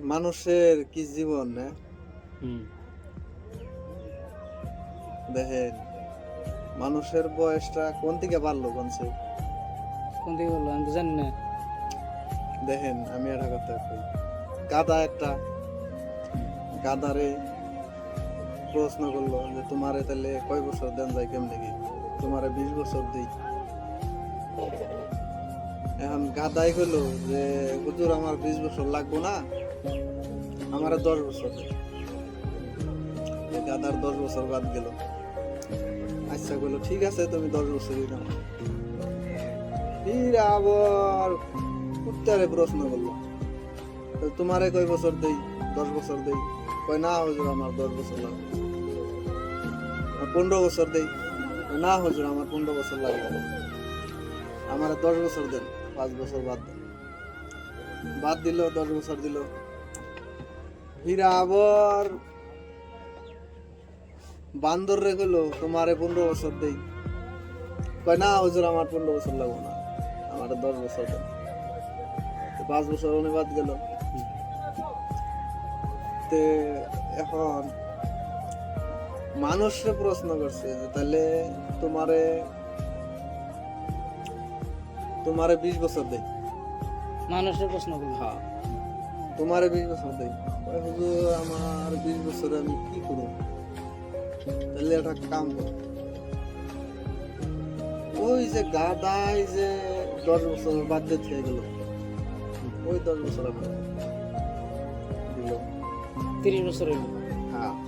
মানুষের কি জীবন না দেখেন মানুষের বয়সটা কোন থেকে বাড়লো কোনছে কোন দিকে বলল আমি জানি না। দেখেন আমি একটা কথা কই। গাদা একটা গাদারে প্রশ্ন করল যে তোমারে তাহলে কয় বছর দেন যায় কেমনে কি? তোমারে বিশ বছর দিই। এখন গাদাই কইলো যে হুজুর আমার বিশ বছর লাগবো না? আমার দশ বছর গাদার দশ বছর বাদ গেল। আচ্ছা কইলো ঠিক আছে, তুমি দশ বছরই দাও ফির আবার উত্তরে প্রশ্ন করল। তোমারে কয় বছর দেই? দশ বছর দেই? কয়, না হুজুর, আমার দশ বছর লাগবে পনেরো বছর দেই? না হুজুর, আমার পনেরো বছর লাগবে আমার দশ বছর দেন, পাঁচ বছর বাদ দেন। বাদ দিল, দশ বছর দিল। হীরা আবার বান্দর রে গেলো তোমারে পনেরো বছর দেই। কয় না হুজুর আমার পনেরো বছর লাগবে না। আমার দশ বছর দেন। পাঁচ বছর অনেক বাদ গেল। তে এখন মানুষে প্রশ্ন করছে যে তাহলে তোমারে তোমারে বিশ বছর দেই? মানুষের প্রশ্ন করল। হ্যাঁ। তোমারে বিশ বছর দেই। কয়, হুজুর আমার বিশ বছরে আমি কি করব? তাহলে একটা কাম কর। ওই যে গাদাই যে দশ বছর বাদ দিয়ে থেকে গেল ওই দশ বছর আমার দিল। তিরিশ বছর হইল। হ্যাঁ।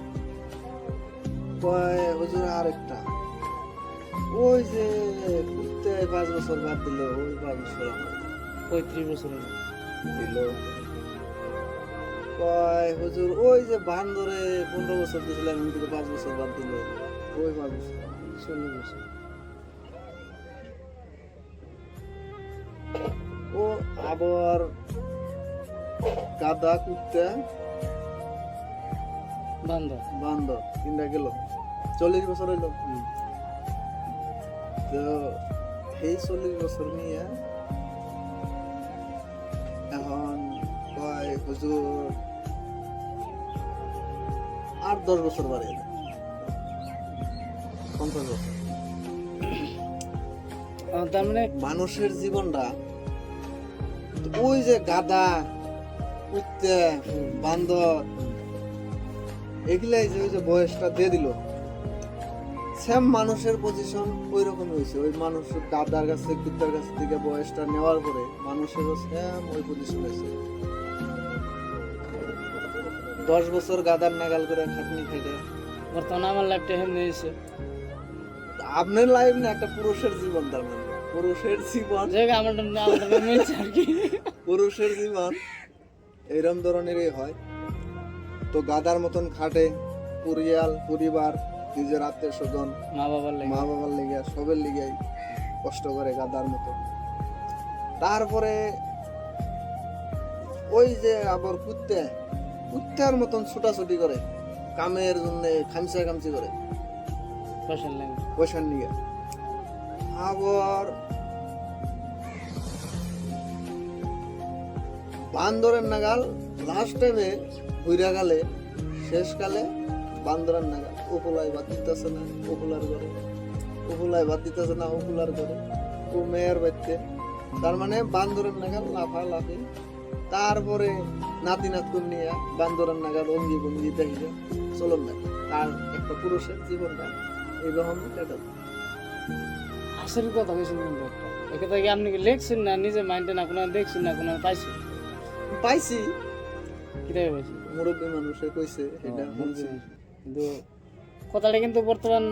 কয় হুজুর আরেকটা। ওই যে কুত্তে পাঁচ বছর বাদ দিল ওই পাঁচ বছর পঁয়ত্রিশ বছর হইল। দিল। কয় হুজুর ওই যে বান্দরে পনেরো বছর দিয়েছিলাম থেকে পাঁচ বছর বাদ দিল ওই পাঁচ বছর চল্লিশ বছর। ও আবার গাদা কুত্তে বান্দর। বান্দর তিনটা গেল। চল্লিশ বছর হইল। তো সেই চল্লিশ বছর নিয়ে এখন হুজুর আর দশ বছর বাড়িয়ে। পঞ্চাশ বছর। তার মানে মানুষের জীবনটা ওই যে গাদা কুত্তে বান্দর এগুলাই যে ওই যে বয়সটা দিয়ে দিল সেম মানুষের পজিশন ওই রকম হয়েছে। ওই মানুষ গাদার কাছে কুত্তার কাছ থেকে বয়সটা নেওয়ার পরে মানুষেরও সেম ওই পজিশন হয়েছে দশ বছর গাদার নাগাল করে খাটনি খেটে বর্তমানে আমার লাইফটা হেমনে হয়েছে। আপনার লাইফ না একটা পুরুষের জীবন তার মানে। পুরুষের জীবন। আমার আর কি। পুরুষের জীবন। এইরকম ধরনেরই হয়। তো গাদার মতন খাটে পরিয়াল পরিবার নিজের আত্মীয় স্বজন মা বাবার লাগে। মা বাবার লেগে সবের লেগে কষ্ট করে গাদার মতো। তারপরে ওই যে আবার কুত্তে কুত্তার মতন ছুটাছুটি করে কামের জন্য খামচা খামচি করে। পয়সার নিয়ে। আবার বান্দরের নাগাল লাস্ট টাইমে ঘুরা গেলে শেষকালে বান্দরের নাগাল। উপলায় বাদ দিতেছে না উপলার করে উপলায় বাদ দিতেছে না উপলার করে ও মেয়ের বাড়িতে। তার মানে বান্দরের নাগাল লাফা লাফি তারপরে নাতি নাতকুন নিয়ে বান্দরের নাগাল অঙ্গি ভঙ্গি দেখে চলন না। তার একটা পুরুষের জীবনটা এইরকম কেটে আসল কথা হয়েছিল কিন্তু একটা। একে থেকে আপনি কি লেখছেন না নিজে মাইন্ডে না কোনো দেখছেন না কোনো পাইছেন? পাইছি। কীভাবে পাইছেন? মুরব্বী মানুষে কইছে এটা শুনছি কিন্তু কথাটা কিন্তু বর্তমান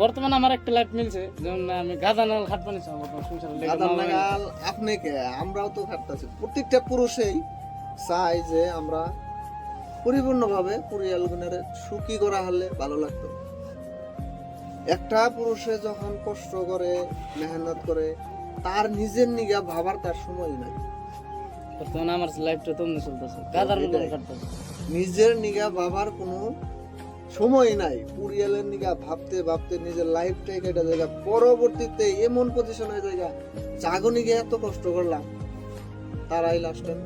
বর্তমান আমার একটা লাইফ মিলছে যেমন আমি গাদা নাল খাট পানিছি আমার সংসারে নাগাল আপনি কে? আমরাও তো খাটতেছি। প্রত্যেকটা পুরুষেই চাই যে আমরা পরিপূর্ণভাবে পরিয়ালগুনের সুখী করা হলে ভালো লাগতো। একটা পুরুষে যখন কষ্ট করে মেহনত করে তার নিজের নিগা ভাবার তার সময় নাই। বর্তমানে আমার লাইফটা তেমনি চলতেছে। কাটতেছে। নিজের নিগা ভাবার কোনো সময় নাই। পুরিয়ালের নিগা ভাবতে ভাবতে নিজের লাইফটাই কেটে জায়গা পরবর্তীতে এমন পজিশন হয়ে জায়গা জাগনি গিয়ে এত কষ্ট করলাম। তারাই লাস্ট টাইম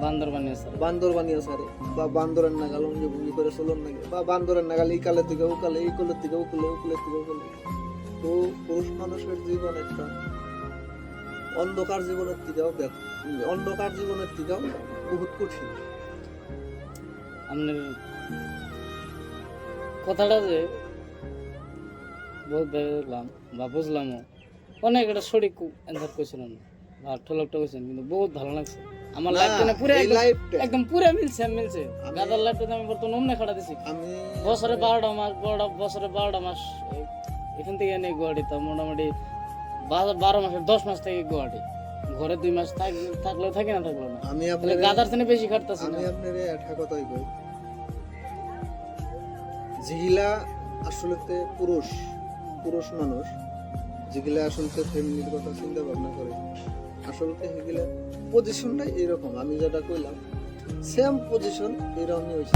বান্দর বানিয়ে স্যার বান্দর বা বান্দরের নাগাল অঙ্গে ভঙ্গি করে চলন নাগে বা বান্দরের নাগাল এই কালের থেকে ও কালে এই কলের থেকে ও কুলে ও কুলের থেকে ও কুলে। তো পুরুষ মানুষের জীবন একটা অন্ধকার জীবনের থেকেও অন্ধকার জীবনের থেকেও বহুত কঠিন। আপনার কথাটা যে বহুত দেখলাম বা বুঝলামও অনেক এটা সঠিক অ্যান্সার করেছিলেন বা ঠলকটা কিন্তু বহুত ভালো লাগছে। আমার লাইফটা না পুরো একদম পুরো মিলছে মিলছে। গাদার লাইফটা আমি বর্তমানে অমনে খাটা দিছি। আমি বছরে বারোটা মাস বারোটা বছরে বারোটা মাস এখান থেকে এনে গুয়াহাটি তা মোটামুটি বারো- মাসের দশ মাস থেকে গুয়াহাটি। ঘরে দুই মাস থাক- থাকলেও থাকি না থাকলেও না। আমি আপনার গাদার থেকে বেশি খাটতেছি আমি আপনার একটা কথাই কই। যেগুলা আসলেতে পুরুষ পুরুষ মানুষ। যেগুলা আসলতে ফ্যামিলির কথা চিন্তা ভাবনা করে। আসলতে সেগুলা পজিশনটা এরকম আমি যেটা কইলাম সেম পজিশন এরকমই হয়েছে